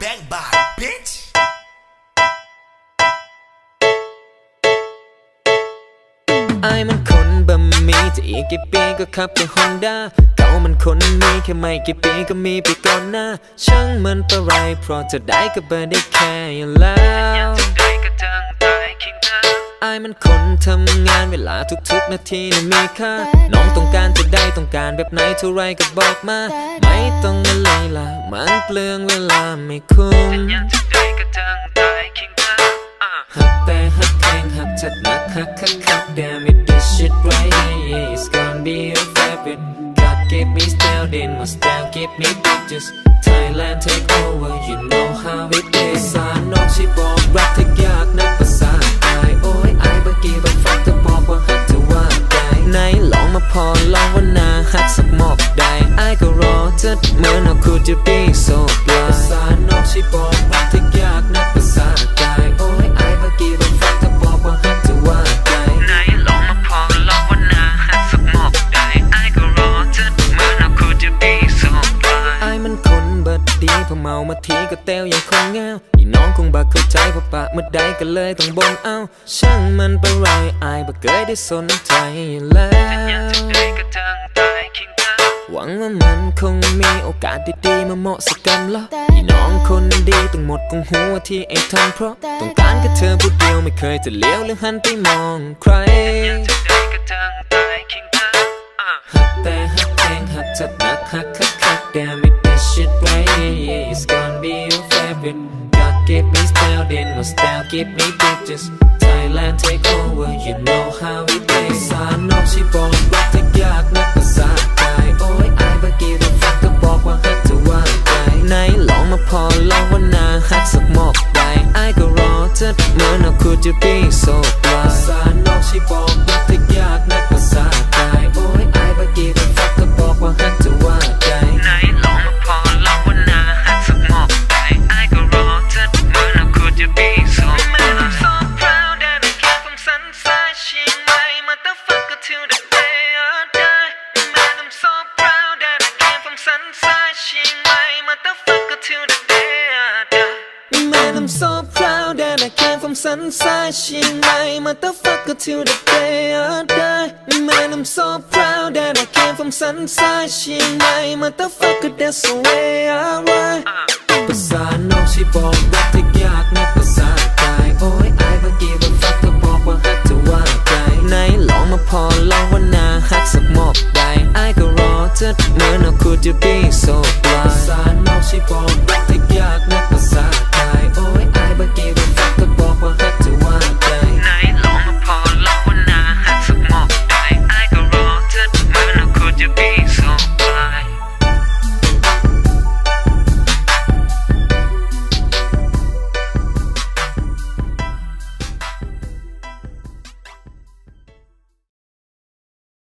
bang bang bitch. ไอ้มันคนบะมีจะอีกกี่ปีก็ขับแต่ฮอนด้าเก่ามันคนมีแค่ไม่กี่ปีก็มีไปก่อนหน้าช่างมันปะไรเพราะจะได้ก็เบอร์ได้แค่อยู่แล้ว ไอ้มันคนทำงานเวลาทุกๆ นาทีนั้นมีค่า น้องต้องการจะได้ต้องการแบบไหนเท่าไรก็บอกมา ไม่ต้องอะไรล่ะ มันเปลืองเวลาไม่คุ้มหักแต่หักแพงหักจัดหนักหักคักคัก damn it this shit right here yeah, it's gonna be a favorite God give me style then my style give me bitches Thailand take over you know how it is ส พอลองว่านาหักสักหมอกได้ไอ้ก็รอจัดเหมือนเอาคูจะปีโซปลา ดดีพอเมามาทีก็เต้วยังคงเงาอีน้องคงบักเข้าใจพอปะเมื่อใดก็เลยต้องบ่นเอา ช่างมันไปไรไอ้บักเคยได้สนใจอยู่แล้อยากวจะได้ก็ทั้งตายคิงเธอหวังว่ามันคงมีโอกาสดีๆมาเหมาะสักกันละอีน้องคนดีต้องหมดคงหัวที่ไอ้ทำเพราะ ต้องการแค่เธอผู้เดียวไม่เคยจะเลี้ยวหรือหันไปมองใครจะได้ก็ทั้งตายคิงเธออะหักแต่หักแพงหักจัดหนักหักคักคัก damn it this it's gonna be your favorite. God keep me styled, then my style keep me bitches Thailand take over, you know how it is. I know she ballin' take so proud that I came from Sunside, Chiang Mai, motherfucker, till the day I die. Man, I'm so proud that I came from Sunside, Chiang Mai, motherfucker, that's the way I ride. ภาษานอกชิบอกรักที่ยากนัก